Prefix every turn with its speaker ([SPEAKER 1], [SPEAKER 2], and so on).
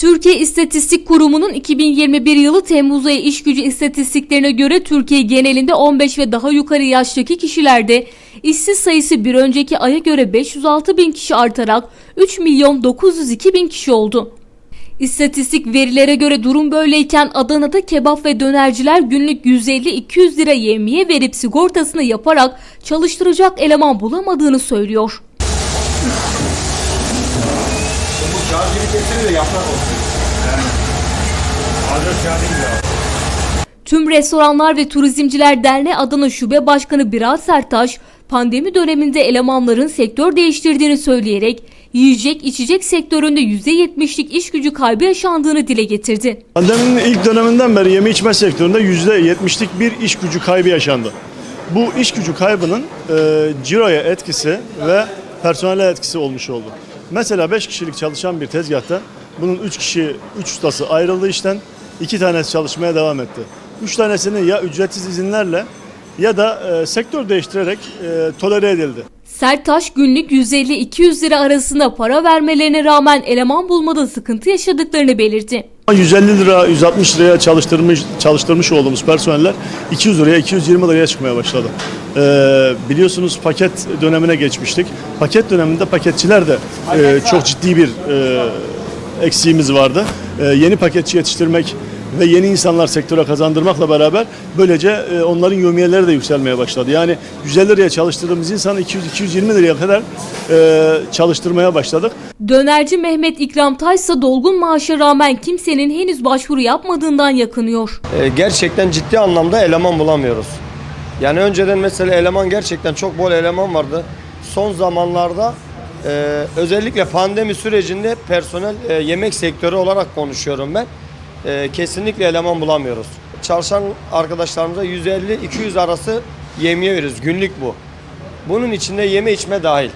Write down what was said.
[SPEAKER 1] Türkiye İstatistik Kurumu'nun 2021 yılı Temmuz ayı iş gücü istatistiklerine göre Türkiye genelinde 15 ve daha yukarı yaştaki kişilerde işsiz sayısı bir önceki aya göre 506 bin kişi artarak 3 milyon 902 bin kişi oldu. İstatistik verilere göre durum böyleyken Adana'da kebap ve dönerciler günlük 150-200 lira yemiye verip sigortasını yaparak çalıştıracak eleman bulamadığını söylüyor.
[SPEAKER 2] Gibi getirir de yaprak olsun.
[SPEAKER 3] Adres kağıdı gibi abi.
[SPEAKER 1] Tüm Restoranlar ve Turizmciler Derneği Adana Şube Başkanı Biral Sertaş, pandemi döneminde elemanların sektör değiştirdiğini söyleyerek yiyecek içecek sektöründe %70'lik iş gücü kaybı yaşandığını dile getirdi.
[SPEAKER 4] Pandeminin ilk döneminden beri yeme içme sektöründe %70'lik bir iş gücü kaybı yaşandı. Bu iş gücü kaybının e, ciroya etkisi ve personele etkisi olmuş oldu. Mesela 5 kişilik çalışan bir tezgahta bunun 3 kişi, 3 ustası ayrıldı işten, 2 tanesi çalışmaya devam etti. 3 tanesini ya ücretsiz izinlerle ya da e, sektör değiştirerek e, tolere edildi.
[SPEAKER 1] Sertaş günlük 150-200 lira arasında para vermelerine rağmen eleman bulmada sıkıntı yaşadıklarını belirtti.
[SPEAKER 4] 150 lira, 160 liraya çalıştırmış çalıştırmış olduğumuz personeller 200 liraya, 220 liraya çıkmaya başladı. Ee, biliyorsunuz paket dönemine geçmiştik. Paket döneminde paketçiler de e, çok ciddi bir e, eksiğimiz vardı. E, yeni paketçi yetiştirmek ve yeni insanlar sektöre kazandırmakla beraber böylece e, onların yömiyeleri de yükselmeye başladı. Yani 150 liraya çalıştırdığımız insanı 200-220 liraya kadar e, çalıştırmaya başladık.
[SPEAKER 1] Dönerci Mehmet İkram Taş ise dolgun maaşa rağmen kimsenin henüz başvuru yapmadığından yakınıyor.
[SPEAKER 5] E, gerçekten ciddi anlamda eleman bulamıyoruz. Yani önceden mesela eleman gerçekten çok bol eleman vardı. Son zamanlarda e, özellikle pandemi sürecinde personel e, yemek sektörü olarak konuşuyorum ben. E, kesinlikle eleman bulamıyoruz. Çalışan arkadaşlarımıza 150-200 arası yemeğe veriyoruz. Günlük bu. Bunun içinde yeme içme dahil.